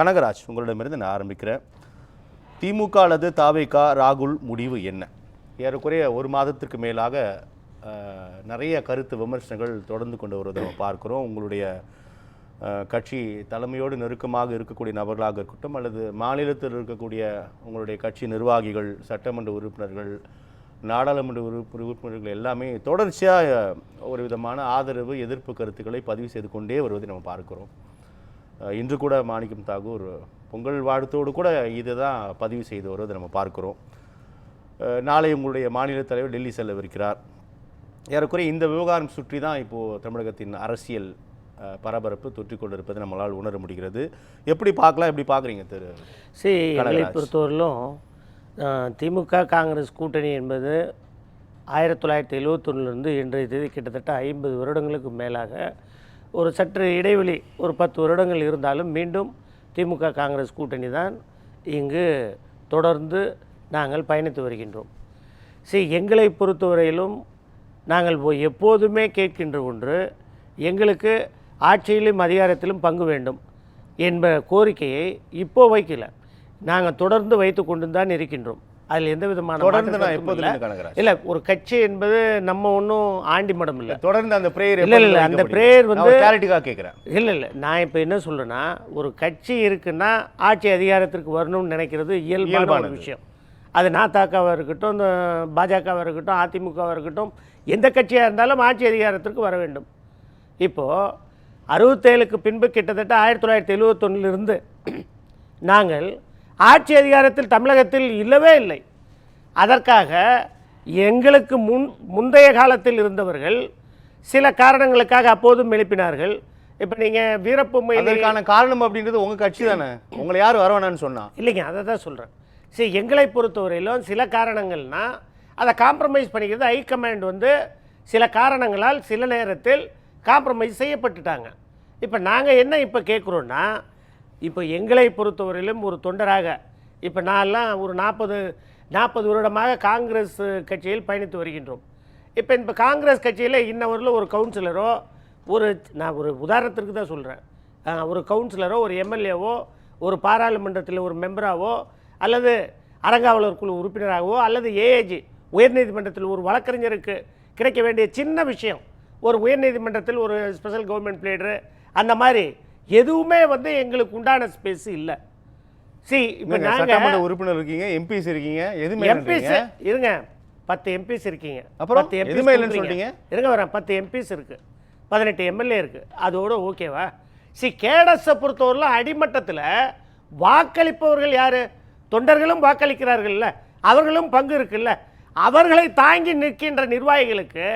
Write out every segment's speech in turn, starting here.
கனகராஜ் உங்களிடமிருந்து நான் ஆரம்பிக்கிறேன். திமுக அல்லது தாவேகா ராகுல் முடிவு என்ன? ஏறக்குறைய ஒரு மாதத்திற்கு மேலாக நிறைய கருத்து விமர்சனங்கள் தொடர்ந்து கொண்டு வருவதை நம்ம பார்க்குறோம். உங்களுடைய கட்சி தலைமையோடு நெருக்கமாக இருக்கக்கூடிய நபர்களாக இருக்கட்டும் அல்லது மாநிலத்தில் இருக்கக்கூடிய உங்களுடைய கட்சி நிர்வாகிகள் சட்டமன்ற உறுப்பினர்கள் நாடாளுமன்ற உறுப்பு உறுப்பினர்கள் எல்லாமே தொடர்ச்சியாக ஒரு விதமான ஆதரவு எதிர்ப்பு கருத்துக்களை பதிவு செய்து கொண்டே வருவதை நம்ம பார்க்குறோம். இன்று கூட மாணிக்கம் தாகூர் பொங்கல் வாழ்த்தோடு கூட இதை தான் பதிவு செய்து வருவதை நம்ம பார்க்கிறோம். நாளை உங்களுடைய மாநில தலைவர் டெல்லி செல்லவிருக்கிறார். ஏறக்குறைய இந்த விவகாரம் சுற்றி தான் இப்போது தமிழகத்தின் அரசியல் பரபரப்பு தொற்றிக் கொண்டிருப்பதை நம்மளால் உணர முடிகிறது. எப்படி பார்க்கலாம் எப்படி பார்க்குறீங்க திரு சரி எங்களை. பொறுத்தவரையிலும் திமுக காங்கிரஸ் கூட்டணி என்பது ஆயிரத்தி தொள்ளாயிரத்தி எழுவத்தொன்னுலேருந்து இன்றைய தேதி கிட்டத்தட்ட ஐம்பது வருடங்களுக்கு மேலாக ஒரு சற்று இடைவெளி ஒரு பத்து வருடங்கள் இருந்தாலும் மீண்டும் திமுக காங்கிரஸ் கூட்டணி தான் இங்கு தொடர்ந்து நாங்கள் பயணித்து வருகின்றோம். சரி எங்களை பொறுத்தவரையிலும் நாங்கள் எப்போதுமே கேட்கின்ற ஒன்று எங்களுக்கு ஆட்சியிலும் அதிகாரத்திலும் பங்கு வேண்டும் என்ப கோரிக்கையை இப்போ வைக்கல. நாங்கள் தொடர்ந்து வைத்து கொண்டு தான் இருக்கின்றோம். அதில் எந்த விதமான தொடர்ந்து நான் எப்போதுல இல்லை. ஒரு கட்சி என்பது நம்ம ஒன்றும் ஆண்டி மடம் இல்லை. தொடர்ந்து அந்த பிரேயர் இல்ல, இல்ல, அந்த prayer வந்து- கிளாரிட்டிக்காக கேட்குறேன் இல்லை இல்லை நான் இப்போ என்ன சொல்கிறேன்னா ஒரு கட்சி இருக்குன்னா ஆட்சி அதிகாரத்திற்கு வரணும்னு நினைக்கிறது இயல்பான. விஷயம். அது நாத்தாக்காவாக இருக்கட்டும் இந்த பாஜகவாக இருக்கட்டும் அதிமுகவாக இருக்கட்டும் எந்த கட்சியாக இருந்தாலும் ஆட்சி அதிகாரத்திற்கு வர வேண்டும். இப்போது அறுபத்தேழுக்கு பின்பு கிட்டத்தட்ட ஆயிரத்தி தொள்ளாயிரத்தி எழுவத்தொன்னிலிருந்து நாங்கள் ஆட்சி அதிகாரத்தில் தமிழகத்தில் இல்லவே இல்லை. அதற்காக எங்களுக்கு முன் முந்தைய காலத்தில் இருந்தவர்கள் சில காரணங்களுக்காக அப்போதும் எழுப்பினார்கள். இப்போ நீங்கள் வீரப்பு மொய்லி அதற்கான காரணம் அப்படின்றது உங்க கட்சி தானே? உங்களை யார் வரவேணான்னு சொன்னா? இல்லைங்க அதை தான் சொல்கிறேன் சரி எங்களை பொறுத்தவரையிலும் சில காரணங்கள்னா அதை காம்ப்ரமைஸ் பண்ணிக்கிறது ஹைகமாண்ட் வந்து சில காரணங்களால் சில நேரத்தில் காம்ப்ரமைஸ் செய்யப்பட்டுட்டாங்க. இப்போ நாங்கள் என்ன இப்போ கேட்குறோன்னா இப்போ எங்களை பொறுத்தவரையிலும் ஒரு தொண்டராக இப்போ நான்லாம் ஒரு நாற்பது நாற்பது வருடமாக காங்கிரஸ் கட்சியில் பயணித்து வருகின்றோம். இப்போ இப்போ காங்கிரஸ் கட்சியில் இன்னவரில் ஒரு கவுன்சிலரோ ஒரு நான் ஒரு உதாரணத்திற்கு தான் சொல்கிறேன். ஒரு கவுன்சிலரோ ஒரு எம்எல்ஏவோ ஒரு பாராளுமன்றத்தில் ஒரு மெம்பராகவோ அல்லது அறங்காவலர் குழு உறுப்பினராகவோ அல்லது ஏஏஜி உயர்நீதிமன்றத்தில் ஒரு வழக்கறிஞருக்கு கிடைக்க வேண்டிய சின்ன விஷயம் ஒரு உயர்நீதிமன்றத்தில் ஒரு ஸ்பெஷல் கவர்மெண்ட் பிளேடரு அந்த மாதிரி எதுவுமே வந்து எங்களுக்கு உண்டான ஸ்பேஸ் இல்லை சி இப்போ நாங்கள் உறுப்பினர் இருக்கீங்க எம்பிஸ் இருக்கீங்க எதுவுமே எம்பிஸ். இருங்க பத்து எம்பிஸ் இருக்கீங்க அப்புறம் பத்து எதுவுமே இல்லைன்னு. சொல்றீங்க? இருங்க வரேன் பத்து எம்பிஸ் இருக்கு பதினெட்டு எம்எல்ஏ இருக்கு அதோட ஓகேவா சி கேடஸை பொறுத்தவரையிலும் அடிமட்டத்தில் வாக்களிப்பவர்கள் யாரு தொண்டர்களும் வாக்களிக்கிறார்கள்ல அவர்களும் பங்கு இருக்குல்ல அவர்களை தாங்கி நிற்கின்ற நிர்வாகிகளுக்கு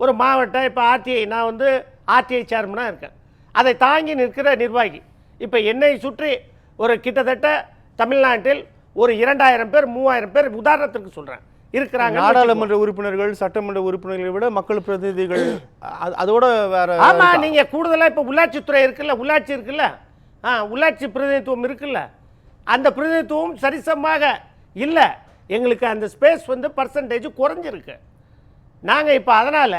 ஒரு மாவட்டம் இப்போ ஆர்டிஐ நான் வந்து ஆர்டிஐ சேர்மனாக இருக்கேன் அதை தாங்கி நிற்கிற நிர்வாகி. இப்போ என்னை சுற்றி ஒரு கிட்டத்தட்ட தமிழ்நாட்டில் ஒரு இரண்டாயிரம் பேர் மூவாயிரம் பேர் உதாரணத்திற்கு சொல்கிறேன் இருக்கிறாங்க நாடாளுமன்ற உறுப்பினர்கள் சட்டமன்ற உறுப்பினர்களை விட மக்கள் பிரதிநிதிகள் அதோட வேற ஆமா இருக்கா? நீங்க கூடுதலா இப்ப உள்ளாட்சித்துறை இருக்குல்ல உள்ளாட்சி இருக்குல்ல? ஆ உள்ளாட்சி பிரதிநிதித்துவம் இருக்குல்ல? அந்த பிரதிநிதித்துவம் சரிசமமாக இல்ல. எங்களுக்கு அந்த ஸ்பேஸ் வந்து பர்சன்டேஜ் குறைஞ்சிருக்கு. நாங்க இப்ப அதனால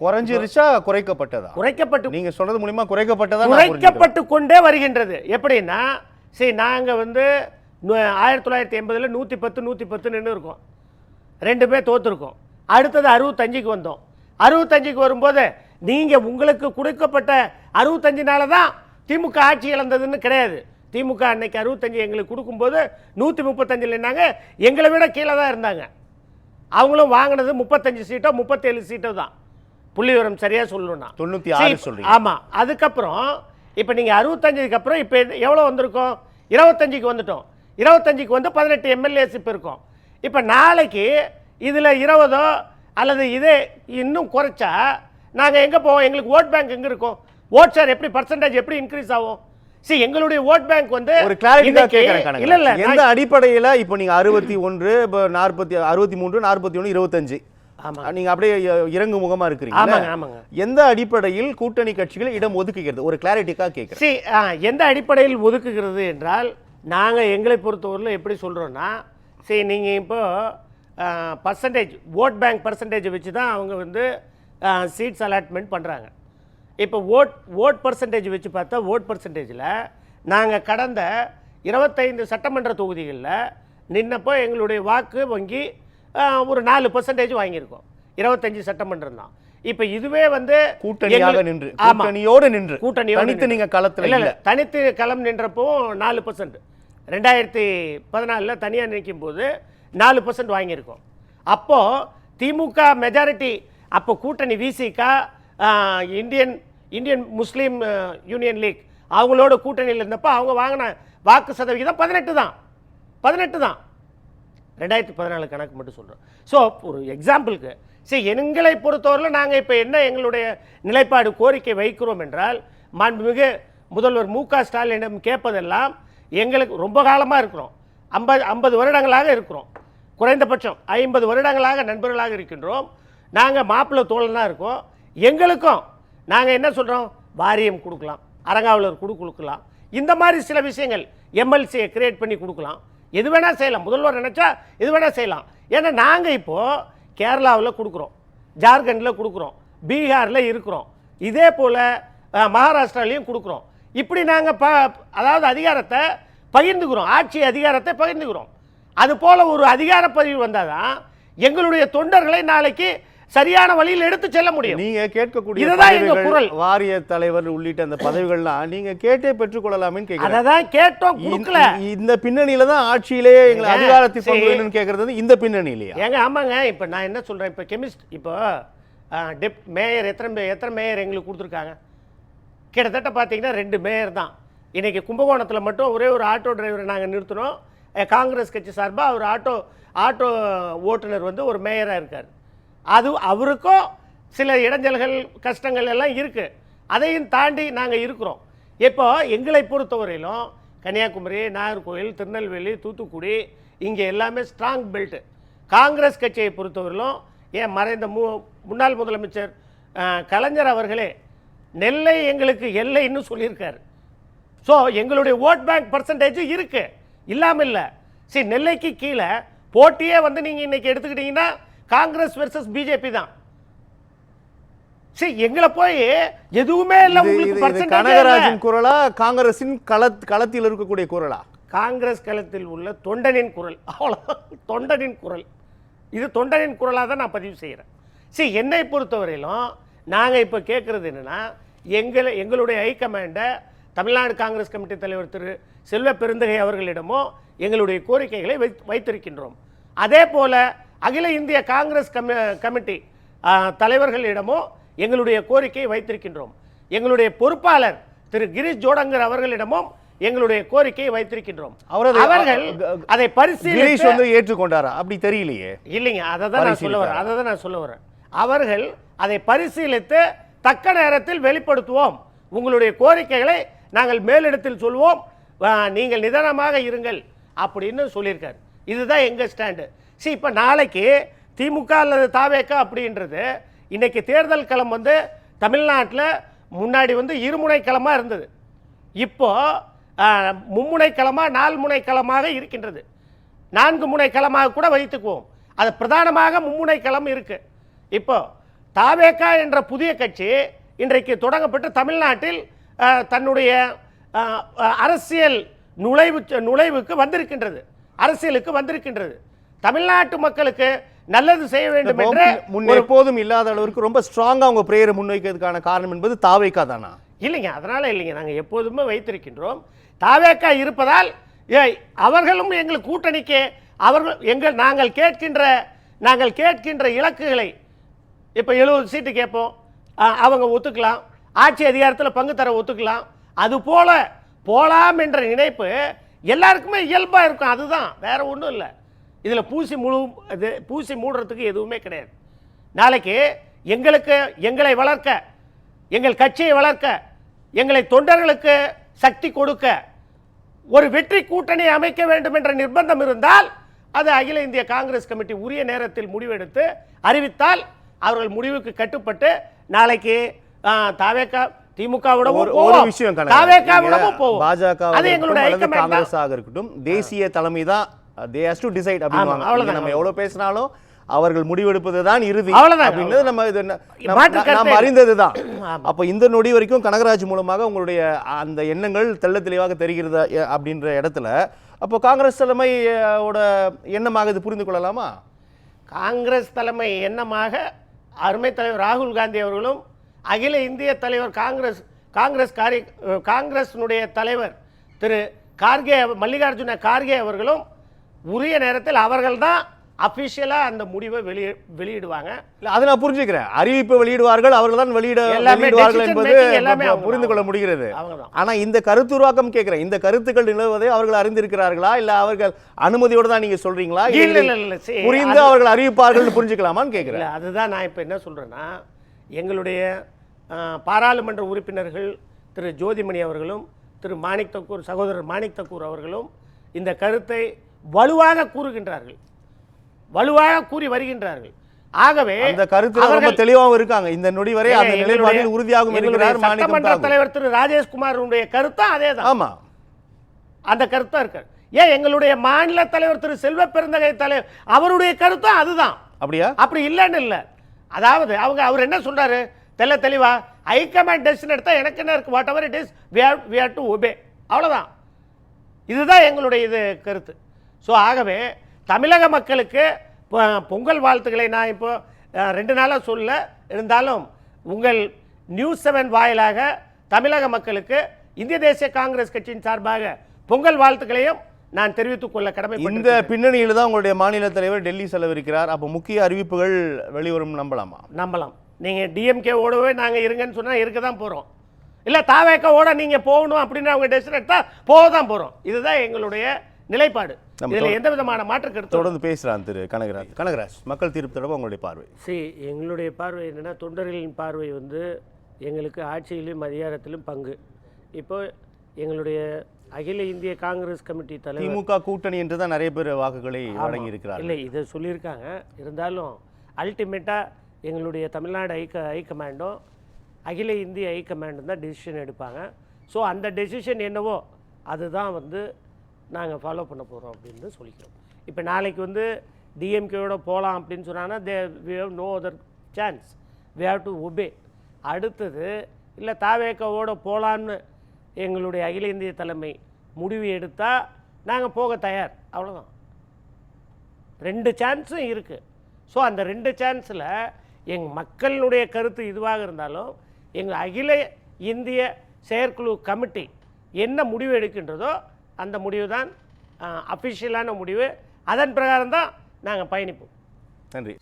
குறைஞ்சிருச்சா குறைக்கப்பட்டதா? குறைக்கப்பட்டு நீங்க சொல்றது மூலியமா குறைக்கப்பட்டதா. குறைக்கப்பட்டு கொண்டே வருகின்றது. எப்படின்னா சரி நாங்கள் வந்து ஆயிரத்தி தொள்ளாயிரத்தி எண்பதில் நூற்றி பத்து நூற்றி பத்து நின்று இருக்கோம். ரெண்டு பேர் தோற்றுருக்கோம் அடுத்தது அறுபத்தஞ்சுக்கு வந்தோம். அறுபத்தஞ்சுக்கு வரும்போது நீங்கள் உங்களுக்கு கொடுக்கப்பட்ட அறுபத்தஞ்சுனால தான் திமுக ஆட்சி இழந்ததுன்னு கிடையாது. திமுக அன்னைக்கு அறுபத்தஞ்சு எங்களுக்கு கொடுக்கும்போது நூற்றி முப்பத்தஞ்சில் நின்னாங்க. எங்களை விட கீழே தான் இருந்தாங்க. அவங்களும் வாங்கினது முப்பத்தஞ்சு சீட்டோ முப்பத்தேழு சீட்டோ தான். புள்ளிவிவரம் சரியாக சொல்லணும்னா. தொண்ணூத்தி ஆறு சரி, சொல்றீங்க. ஆமா அதுக்கப்புறம் இப்போ நீங்க அறுபத்தஞ்சுக்கு அப்புறம் இப்போ எவ்வளோ வந்திருக்கோம்? இருபத்தஞ்சுக்கு வந்துட்டோம். இருபத்தஞ்சுக்கு வந்து பதினெட்டு எம்எல்ஏஸ் இப்போ இருக்கும். இப்போ நாளைக்கு இதில் இருபதோ அல்லது இதே இன்னும் குறைச்சா நாங்கள் எங்கே போவோம்? எங்களுக்கு ஓட் பேங்க் எங்கே இருக்கும்? ஓட் ஷேர் எப்படி பர்சன்டேஜ் எப்படி இன்க்ரீஸ் ஆகும்? சரி எங்களுடைய ஓட் பேங்க் வந்து ஒரு கிளாரிட்டி இன்னைக்கு- கேட்கறேன் இல்ல இல்ல எந்த அடிப்படையில இப்போ நீங்க அறுபத்தி ஒன்று இப்போ நாற்பத்தி அறுபத்தி மூன்று நாற்பத்தி ஒன்று இருபத்தஞ்சு. நீங்க அப்படியே இறங்கு முகமா இருக்கிறீங்க ஆமாங்க ஆமாங்க. எந்த அடிப்படையில் கூட்டணி கட்சிகள் இடம் ஒதுக்குகிறது? ஒரு கிளாரிட்டிக்காக கேட்கிறேன் எந்த அடிப்படையில் ஒதுக்குகிறது என்றால் நாங்கள் எங்களை பொறுத்தவரையில் எப்படி சொல்கிறோன்னா சரி நீங்கள் இப்போ பர்சன்டேஜ் ஓட் பேங்க் பர்சன்டேஜ் வச்சு தான் அவங்க வந்து சீட்ஸ் அலாட்மெண்ட் பண்ணுறாங்க இப்போ ஓட் ஓட் பர்சன்டேஜ் வச்சு பார்த்தா ஓட் பர்சன்டேஜில் நாங்கள் கடந்த இருபத்தைந்து சட்டமன்ற தொகுதிகளில் நின்னப்போ எங்களுடைய வாக்கு வங்கி ஒரு நாலு பர்சன்டேஜ் வாங்கியிருக்கோம். இருபத்தஞ்சு சட்டமன்றம் தான். இப்போ இதுவே வந்து கூட்டணியாக நின்று. கூட்டணியோடு நின்று கூட்டணியோடு தனித்து நின்று. நீங்க களத்துல இல்ல தனித்து களம் நின்றப்போ நாலு பர்சன்ட் ரெண்டாயிரத்தி பதினாலில் தனியாக நிற்கும் போது நாலு பர்சன்ட் வாங்கியிருக்கோம். அப்போது திமுக மெஜாரிட்டி அப்போ கூட்டணி Visika Indian Indian Muslim Union League. அவங்களோட கூட்டணியில் இருந்தப்போ அவங்க வாங்கின வாக்கு சதவிகிதம் பதினெட்டு தான். பதினெட்டு தான். ரெண்டாயிரத்தி பதினாலு கணக்கு மட்டும் சொல்கிறோம் ஸோ ஒரு எக்ஸாம்பிளுக்கு சரி எங்களை பொறுத்தவரையில் நாங்கள் இப்போ என்ன எங்களுடைய நிலைப்பாடு கோரிக்கை வைக்கிறோம் என்றால் மாண்புமிகு முதல்வர் மு க ஸ்டாலினிடம் கேட்பதெல்லாம் எங்களுக்கு ரொம்ப காலமாக இருக்கிறோம். ஐம்பது ஐம்பது வருடங்களாக இருக்கிறோம். குறைந்தபட்சம் ஐம்பது வருடங்களாக நண்பர்களாக இருக்கின்றோம். நாங்கள் மாப்பிள்ளை தோழனாக இருக்கோம். எங்களுக்கும். நாங்கள் என்ன சொல்கிறோம் வாரியம் கொடுக்கலாம். அரங்காவலர் குழு கொடுக்கலாம். இந்த மாதிரி சில விஷயங்கள் எம்எல்சியை கிரியேட் பண்ணி கொடுக்கலாம். எது வேணால் செய்யலாம். முதல்வர் நினச்சா எது வேணால் செய்யலாம். ஏன்னா நாங்கள் இப்போது கேரளாவில் கொடுக்குறோம். ஜார்க்கண்டில் கொடுக்குறோம். பீகாரில் இருக்கிறோம். இதே போல் மகாராஷ்டிராலையும் கொடுக்குறோம். இப்படி நாங்கள் ப அதாவது அதிகாரத்தை பகிர்ந்துக்கிறோம். ஆட்சி அதிகாரத்தை பகிர்ந்துக்கிறோம். அது போல் ஒரு அதிகார பதிவு வந்தால் தான் எங்களுடைய தொண்டர்களை நாளைக்கு சரியான வழியில் எடுத்து செல்ல முடியும். நீங்க கேட்கக்கூடிய இதுதான் எங்க குரல். வாரிய தலைவர் உள்ளிட்ட அந்த பதவிகள்லாம் நீங்க கேட்டே பெற்றுக்கொள்ளலாம்னு அதை கேட்கிறேன் கேட்டோம் கொடுக்கல. இந்த- பின்னணியில தான் ஆட்சியிலே எங்களை அதிகாரத்தை பங்கு சரி. வேணும்னு கேட்கறது இந்த பின்னணியிலையா? ஏங்க ஆமாங்க. இப்போ நான் என்ன சொல்கிறேன் இப்போ கெமிஸ்ட் இப்போ டெப் மேயர் எத்தனை எத்தனை மேயர் எங்களுக்கு கொடுத்துருக்காங்க? கிட்டத்தட்ட பார்த்தீங்கன்னா ரெண்டு மேயர் தான். இன்றைக்கி கும்பகோணத்தில் மட்டும் ஒரே ஒரு ஆட்டோ டிரைவரை நாங்கள் நிறுத்தினோம் காங்கிரஸ் கட்சி சார்பாக ஒரு ஆட்டோ ஆட்டோ ஓட்டுநர் வந்து ஒரு மேயராக இருக்கார். அது அவருக்கும் சில இடைஞ்சல்கள் கஷ்டங்கள் எல்லாம் இருக்குது அதையும் தாண்டி நாங்கள் இருக்கிறோம். இப்போ எங்களை பொறுத்தவரையிலும் கன்னியாகுமரி நாகர்கோவில் திருநெல்வேலி தூத்துக்குடி இங்கே எல்லாமே ஸ்ட்ராங் பெல்ட் காங்கிரஸ் கட்சியை பொறுத்தவரையிலும் ஏன் மறைந்த மு முன்னாள் முதலமைச்சர் கலைஞர் அவர்களே நெல்லை எங்களுக்கு எல்லைன்னு சொல்லியிருக்காரு. ஸோ எங்களுடைய ஓட் பேங்க் பர்சன்டேஜ் இருக்குது இல்லாமல் இல்லை. சரி நெல்லைக்கு கீழே போட்டியே வந்து நீங்கள் இன்றைக்கி எடுத்துக்கிட்டிங்கன்னா காங்கிரஸ் வெர்சஸ் பிஜேபி தான். சரி எங்களை போய் எதுவுமே இல்லை உங்களுக்கு கனகராஜின் குரலா காங்கிரசின் கள களத்தில் இருக்கக்கூடிய குரலா? காங்கிரஸ் களத்தில் உள்ள தொண்டனின் குரல். அவ்வளோ தொண்டனின் குரல். இது தொண்டனின் குரலாக தான் நான் பதிவு செய்கிறேன் சரி என்னை பொறுத்தவரையிலும் நாங்கள் இப்போ கேட்குறது என்னென்னா எங்களை எங்களுடைய ஹைகமாண்டை தமிழ்நாடு காங்கிரஸ் கமிட்டி தலைவர் திரு செல்வ பெருந்தகை அவர்களிடமோ எங்களுடைய கோரிக்கைகளை வைத்திருக்கின்றோம். அதே போல் அகில இந்திய காங்கிரஸ் கமி கமிட்டி தலைவர்களிடமோ எங்களுடைய கோரிக்கையை வைத்திருக்கின்றோம். எங்களுடைய பொறுப்பாளர் திரு கிரீஷ் ஜோடங்கர் அவர்களிடமும் எங்களுடைய கோரிக்கையை வைத்திருக்கின்றோம். அவர்கள் அதை பரிசீலித்து வந்து ஏற்றுக்கொண்டாரா? அப்படி தெரியலையே. இல்லைங்க அதை தான் நான் சொல்ல வரேன் அதை தான் நான் சொல்ல வரேன். அவர்கள் அதை பரிசீலித்து தக்க நேரத்தில் வெளிப்படுத்துவோம். உங்களுடைய கோரிக்கைகளை நாங்கள் மேலிடத்தில் சொல்வோம். நீங்கள் நிதானமாக இருங்கள் அப்படின்னு சொல்லியிருக்காரு. இதுதான் எங்கள் ஸ்டாண்டு. சரி இப்போ நாளைக்கு திமுக அல்லது தாவேக்கா அப்படின்றது இன்றைக்கி தேர்தல் களம் வந்து தமிழ்நாட்டில் முன்னாடி வந்து இருமுனை களமாக இருந்தது. இப்போது ஆ, மும்முனை களமா நால்முனை களமாக இருக்கின்றது. நான்கு முனை களமாக கூட வைத்துக்குவோம். அது பிரதானமாக மும்முனை களம் இருக்குது இப்போ தாவேக்கா என்ற புதிய கட்சி இன்றைக்கு தொடங்கப்பட்டு தமிழ்நாட்டில் தன்னுடைய அரசியல் நுழைவு நுழைவுக்கு வந்திருக்கின்றது. அரசியலுக்கு வந்திருக்கின்றது. தமிழ்நாட்டு மக்களுக்கு நல்லது செய்ய வேண்டும் என்று முன் எப்போதும் இல்லாத அளவிற்கு ரொம்ப ஸ்ட்ராங்கா உங்க பிரேயரை முன்வைக்கிறதுக்கான காரணம் என்பது தாவைக்கா தானா? இல்லைங்க அதனால இல்லைங்க. நாங்கள் எப்போதுமே வைத்திருக்கின்றோம். தாவேக்கா இருப்பதால் ஏய், அவர்களும் எங்கள் கூட்டணிக்கு அவர்கள் எங்கள் நாங்கள் கேட்கின்ற நாங்கள் கேட்கின்ற இலக்குகளை இப்போ எழுபது சீட்டு கேட்போம். அவங்க ஒத்துக்கலாம். ஆட்சி அதிகாரத்தில் பங்கு தர ஒத்துக்கலாம். அது போல போலாம் என்ற நினைப்பு எல்லாருக்குமே இயல்பாக இருக்கும். அதுதான். வேற ஒன்றும் இல்லை. இதில் பூசி முழு இது பூசி மூடுறதுக்கு எதுவுமே கிடையாது. நாளைக்கு எங்களுக்கு எங்களை வளர்க்க எங்கள் கட்சியை வளர்க்க எங்களை தொண்டர்களுக்கு சக்தி கொடுக்க ஒரு வெற்றி கூட்டணி அமைக்க வேண்டும் என்ற நிர்பந்தம் இருந்தால் அது அகில இந்திய காங்கிரஸ் கமிட்டி உரிய நேரத்தில் முடிவெடுத்து அறிவித்தால் அவர்கள் முடிவுக்கு கட்டுப்பட்டு நாளைக்கு தாவேக்கா திமுகவிடமும் போவோம். பாஜக. காங்கிரஸாக இருக்கட்டும் தேசிய தலைமை தான் தே ஹஸ் டு டிசைட் அப்படிங்குவாங்க அவ்வளவுதான், இங்க நம்ம எவ்வளவு பேசினாலும் அவர்கள் முடிவெடுப்பது தான் இறுதி. அப்படின்றது நம்ம இது ந- நம்- மாற்று நாம் கருத்தே. அறிந்தது தான். அப்போ இந்த நொடி வரைக்கும் கனகராஜ் மூலமாக உங்களுடைய அந்த எண்ணங்கள் தெள்ள தெளிவாக தெரிகிறதா அப்படின்ற இடத்துல அப்போ காங்கிரஸ் தலைமை அஹ், ஓட எண்ணமாக இது புரிந்து கொள்ளலாமா? காங்கிரஸ் தலைமை எண்ணமாக அருமை தலைவர் ராகுல் காந்தி அவர்களும் அகில இந்திய தலைவர் காங்கிரஸ் காங்கிரஸ் காரி காங்கிரஸினுடைய தலைவர் திரு கார்கே மல்லிகார்ஜுன கார்கே அவர்களும் உரிய நேரத்தில் அவர்கள்தான் அஃபிஷியலாக அந்த முடிவை வெளியே வெளியிடுவாங்க. இல்ல அதை நான் புரிஞ்சுக்கிறேன். அறிவிப்பு வெளியிடுவார்கள் அவர்கள் தான் வெளியிட வெளியிடுவார்கள் என்பது எல்லாமே புரிந்து தான். கொள்ள முடிகிறது. அவங்க தான் ஆனா இந்த கருத்துருவாக்கம் கேட்கிறேன். இந்த கருத்துக்கள் நிலவுவதை அவர்கள் அறிந்திருக்கிறார்களா? இல்ல அவர்கள் அனுமதியோட தான் நீங்க சொல்றீங்களா? இல்ல இல்லை இல்ல புரிந்து அவர்கள் அறிவிப்பார்கள் புரிஞ்சுக்கலாமான்னு கேட்கிறேன். அதுதான் நான் இப்போ என்ன சொல்கிறேன்னா எங்களுடைய பாராளுமன்ற உறுப்பினர்கள் திரு ஜோதிமணி அவர்களும் திரு மாணிக் தக்கூர் சகோதரர் மாணிக் தக்கூர் அவர்களும் இந்த கருத்தை வலுவாக கூறுகின்றார்கள். வலுவாக கூறி வருகின்றார்கள். ஆகவே அந்த கருத்துல ரொம்ப தெளிவாகவும் இருக்காங்க. இந்த நொடி வரை அந்த நிலைப்பாட்டில் உறுதியாகவும் இருக்கிறார் சட்டமன்ற. தலைவர் திரு ராஜேஷ்குமாருடைய கருத்தும் அதே தான் ஆமா. அந்த கருத்தாக இருக்கு ஏன் எங்களுடைய மாநில தலைவர் திரு செல்வ பெருந்தகை தலைவர் அவருடைய கருத்தும் அதுதான். அப்படியா? அப்படி இல்லைன்னு இல்லை. அதாவது அவங்க அவர் என்ன சொல்றாரு? தெல்ல தெளிவா ஹைகமாண்ட் டெசிஷன் எடுத்தா எனக்கு என்ன இருக்கு? Whatever it is we have to obey அவ்வளவுதான். இதுதான் எங்களுடைய இது கருத்து. ஸோ ஆகவே தமிழக மக்களுக்கு பொங்கல் வாழ்த்துக்களை நான் இப்போ ரெண்டு நாளாக சொல்ல இருந்தாலும் உங்கள் நியூஸ் செவன் வாயிலாக தமிழக மக்களுக்கு இந்திய தேசிய காங்கிரஸ் கட்சியின் சார்பாக பொங்கல் வாழ்த்துக்களையும் நான் தெரிவித்துக் கொள்ள இந்த கடமை பின்னணியில் தான் உங்களுடைய மாநில தலைவர் டெல்லி செலவிருக்கிறார். அப்போ முக்கிய அறிவிப்புகள் வெளிவரும் நம்பலாமா? நம்பலாம். நீங்கள் டிஎம்கே ஓடவே நாங்கள் இருங்கன்னு சொன்னால் இருக்க தான் போகிறோம் இல்லை தாவேக்க ஓட நீங்கள் போகணும் அப்படின்னு அவங்க டெசிஷன் எடுத்தால் போக தான் போகிறோம் இதுதான் எங்களுடைய நிலைப்பாடு. நம்ம இதில் எந்த விதமான மாற்று கருத்து தொடர்ந்து பேசுறான் திரு கனகராஜ். கனகராஜ் மக்கள் தீர்ப்பு தொடர்பாக உங்களுடைய பார்வை. சி எங்களுடைய பார்வை என்னென்னா தொண்டர்களின் பார்வை வந்து எங்களுக்கு ஆட்சியிலும் அதிகாரத்திலும் பங்கு. இப்போ எங்களுடைய அகில இந்திய காங்கிரஸ் கமிட்டி தலைவர் திமுக கூட்டணி என்று தான் நிறைய பேர் வாக்குகளை வழங்கி இருக்கிறார் இல்லை இதை சொல்லியிருக்காங்க. இருந்தாலும் அல்டிமேட்டாக எங்களுடைய தமிழ்நாடு ஐ ஹைகமாண்டும் அகில இந்திய ஹைகமாண்டும் தான் டெசிஷன் எடுப்பாங்க. ஸோ அந்த டெசிஷன் என்னவோ அதுதான் வந்து நாங்கள் ஃபாலோ பண்ண போகிறோம் அப்படின்னு சொல்லிக்கிறோம். இப்போ நாளைக்கு வந்து டிஎம்கேயோட போகலாம் அப்படின்னு சொன்னாங்கன்னா they we have no other chance we have to obey அடுத்தது இல்லை தாவேக்காவோட போகலான்னு எங்களுடைய அகில இந்திய தலைமை முடிவு எடுத்தால் நாங்கள் போக தயார். அவ்வளோதான் ரெண்டு சான்ஸும் இருக்குது ஸோ அந்த ரெண்டு சான்ஸில் எங்கள் மக்களுடைய கருத்து இதுவாக இருந்தாலும் எங்கள் அகில இந்திய செயற்குழு கமிட்டி என்ன முடிவு எடுக்கின்றதோ அந்த முடிவு தான் அஃபிஷியலான முடிவு. அதன் பிரகாரம் தான் நாங்கள் பயணிப்போம். நன்றி.